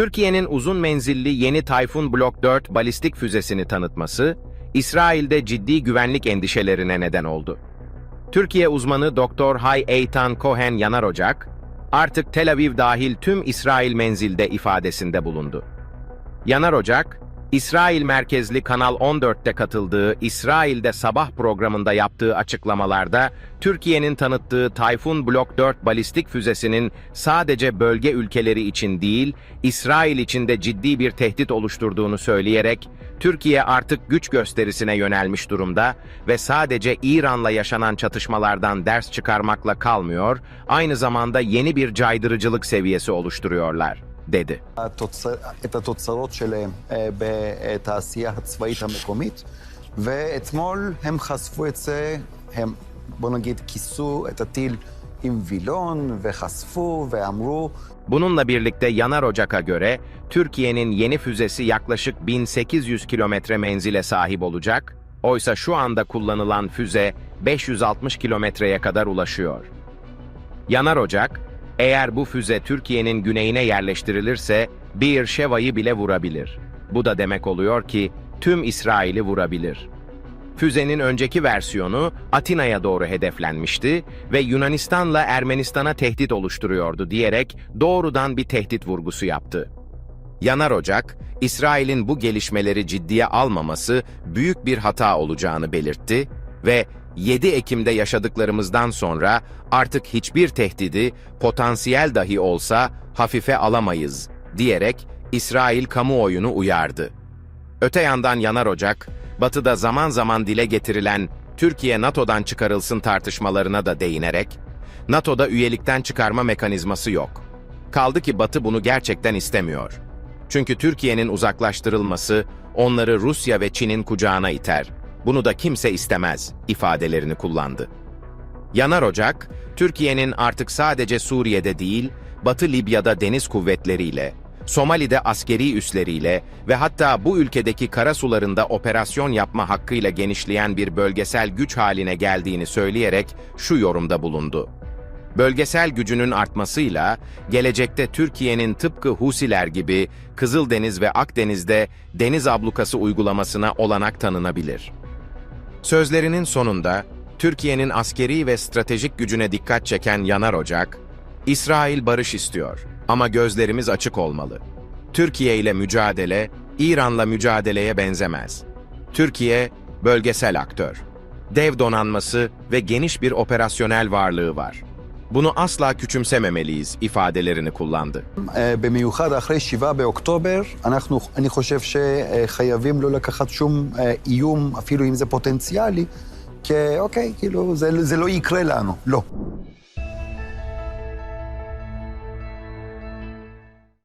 Türkiye'nin uzun menzilli yeni Tayfun Blok 4 balistik füzesini tanıtması, İsrail'de ciddi güvenlik endişelerine neden oldu. Türkiye uzmanı Dr. Hay Eitan Cohen Yanar Ocak, artık Tel Aviv dahil tüm İsrail menzilde ifadesinde bulundu. Yanar Ocak, İsrail merkezli Kanal 14'te katıldığı İsrail'de Sabah programında yaptığı açıklamalarda Türkiye'nin tanıttığı Tayfun Blok 4 balistik füzesinin sadece bölge ülkeleri için değil, İsrail için de ciddi bir tehdit oluşturduğunu söyleyerek Türkiye artık güç gösterisine yönelmiş durumda ve sadece İran'la yaşanan çatışmalardan ders çıkarmakla kalmıyor, aynı zamanda yeni bir caydırıcılık seviyesi oluşturuyorlar, dedi. התוצ- את התוצרות שלהם אה, בתעשייה הצבאית המקומית, ואתמול הם חשפו את זה, הם, בוא נגיד, כיסו את הטיל עם וילון, וחשפו ואמרו, Bununla birlikte Yanar Ocak'a göre Türkiye'nin yeni füzesi yaklaşık 1800 kilometre menzile sahip olacak, oysa şu anda kullanılan füze 560 kilometreye kadar ulaşıyor. Yanar Ocak, eğer bu füze Türkiye'nin güneyine yerleştirilirse Bir Şeva'yı bile vurabilir. Bu da demek oluyor ki tüm İsrail'i vurabilir. Füzenin önceki versiyonu Atina'ya doğru hedeflenmişti ve Yunanistan'la Ermenistan'a tehdit oluşturuyordu diyerek doğrudan bir tehdit vurgusu yaptı. Yanar Ocak, İsrail'in bu gelişmeleri ciddiye almaması büyük bir hata olacağını belirtti ve 7 Ekim'de yaşadıklarımızdan sonra artık hiçbir tehdidi potansiyel dahi olsa hafife alamayız diyerek İsrail kamuoyunu uyardı. Öte yandan Yanar Ocak, Batı'da zaman zaman dile getirilen Türkiye NATO'dan çıkarılsın tartışmalarına da değinerek, NATO'da üyelikten çıkarma mekanizması yok. Kaldı ki Batı bunu gerçekten istemiyor. Çünkü Türkiye'nin uzaklaştırılması onları Rusya ve Çin'in kucağına iter. Bunu da kimse istemez ifadelerini kullandı. Yanar Ocak, Türkiye'nin artık sadece Suriye'de değil, Batı Libya'da deniz kuvvetleriyle, Somali'de askeri üsleriyle ve hatta bu ülkedeki kara sularında operasyon yapma hakkıyla genişleyen bir bölgesel güç haline geldiğini söyleyerek şu yorumda bulundu. Bölgesel gücünün artmasıyla gelecekte Türkiye'nin tıpkı Husiler gibi Kızıldeniz ve Akdeniz'de deniz ablukası uygulamasına olanak tanınabilir. Sözlerinin sonunda Türkiye'nin askeri ve stratejik gücüne dikkat çeken Yanar Ocak, İsrail barış istiyor ama gözlerimiz açık olmalı. Türkiye ile mücadele, İran'la mücadeleye benzemez. Türkiye, bölgesel aktör. Dev donanması ve geniş bir operasyonel varlığı var. Bunu asla küçümsememeliyiz ifadelerini kullandı. במיוחד אחרי 7 באוקטובר, אנחנו, אני חושב שחייבים לא לקחת שום איום, אפילו אם זה פוטנציאלי, כי אוקיי, כאילו, זה, זה לא יקרה לנו, לא.